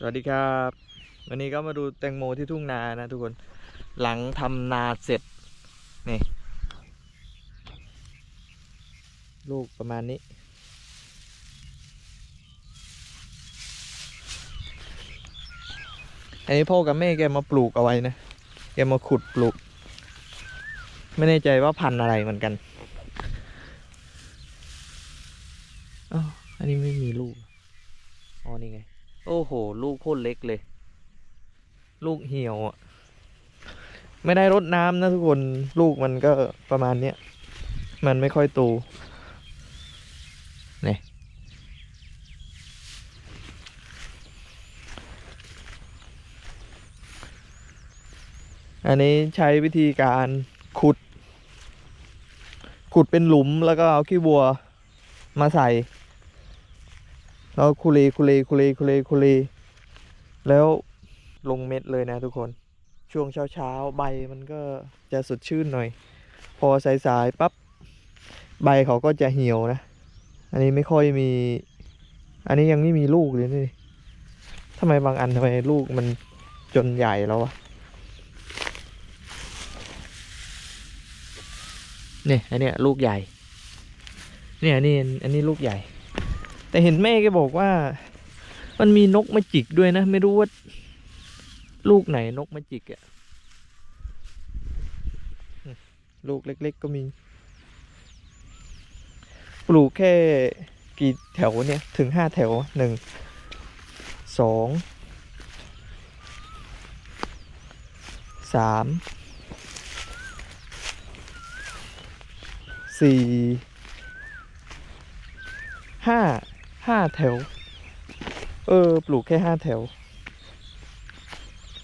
สวัสดีครับ วันนี้ก็มาดูแตงโมที่ทุ่งนานะทุกคนหลังทำนาเสร็จนี่ลูกประมาณนี้ อันนี้พ่อกับแม่แกมาปลูกเอาไว้นะ แกมาขุดปลูก ไม่แน่ใจว่าพันธุ์อะไรเหมือนกันอ๋ออันนี้ไม่มีลูกอ๋อนี่ไง โอ้โห ลูกโคตรเล็กเลย ลูกเหี่ยวอะ ไม่ได้รดน้ำนะทุกคน ลูกมันก็ประมาณเนี้ย มันไม่ค่อยโตนี่อันนี้ใช้วิธีการขุด ขุดเป็นหลุมแล้วก็เอาขี้วัวมาใส่ แล้วคุรีคุรีคุรีคุรีคุรีแล้วลงเม็ดเลยนะทุกคนช่วงเช้าเช้าใบมันก็จะสดชื่นหน่อย พอสายๆปั๊บใบเขาก็จะเหี่ยวนะ อันนี้ไม่ค่อยมี อันนี้ยังไม่มีลูกเลยนี่ทำไมบางอันทำไมลูกมันจนใหญ่แล้ววะเนี่ยอันเนี้ยลูกใหญ่ เนี่ยอันนี้อันนี้ลูกใหญ่ แต่เห็นแม่แกบอกว่า มันมีนกมาจิกด้วยนะ ไม่รู้ว่า ลูกไหนนกมาจิกอะลูกเล็ก ๆ ก็มี ปลูกแค่กี่แถวเนี่ย ถึงห้าแถวหนึ่งสองสามสี่ห้า ห้าแถว เออ ปลูกแค่ห้าแถว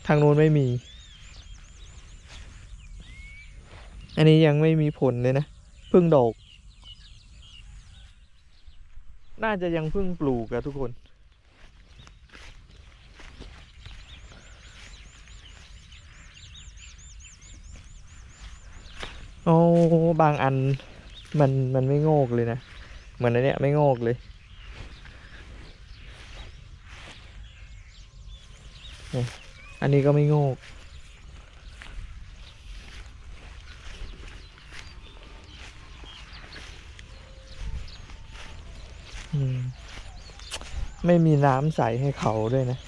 ทางโน้นไม่มี อันนี้ยังไม่มีผลเลยนะเพิ่งดอก น่าจะยังเพิ่งปลูกอะทุกคนโอ้บางอันมันมันไม่โงกเลยนะ เหมือนอันเนี้ยไม่โงกเลย อันนี้ก็ไม่งอกไม่มีน้ำใสให้เขาด้วยนะ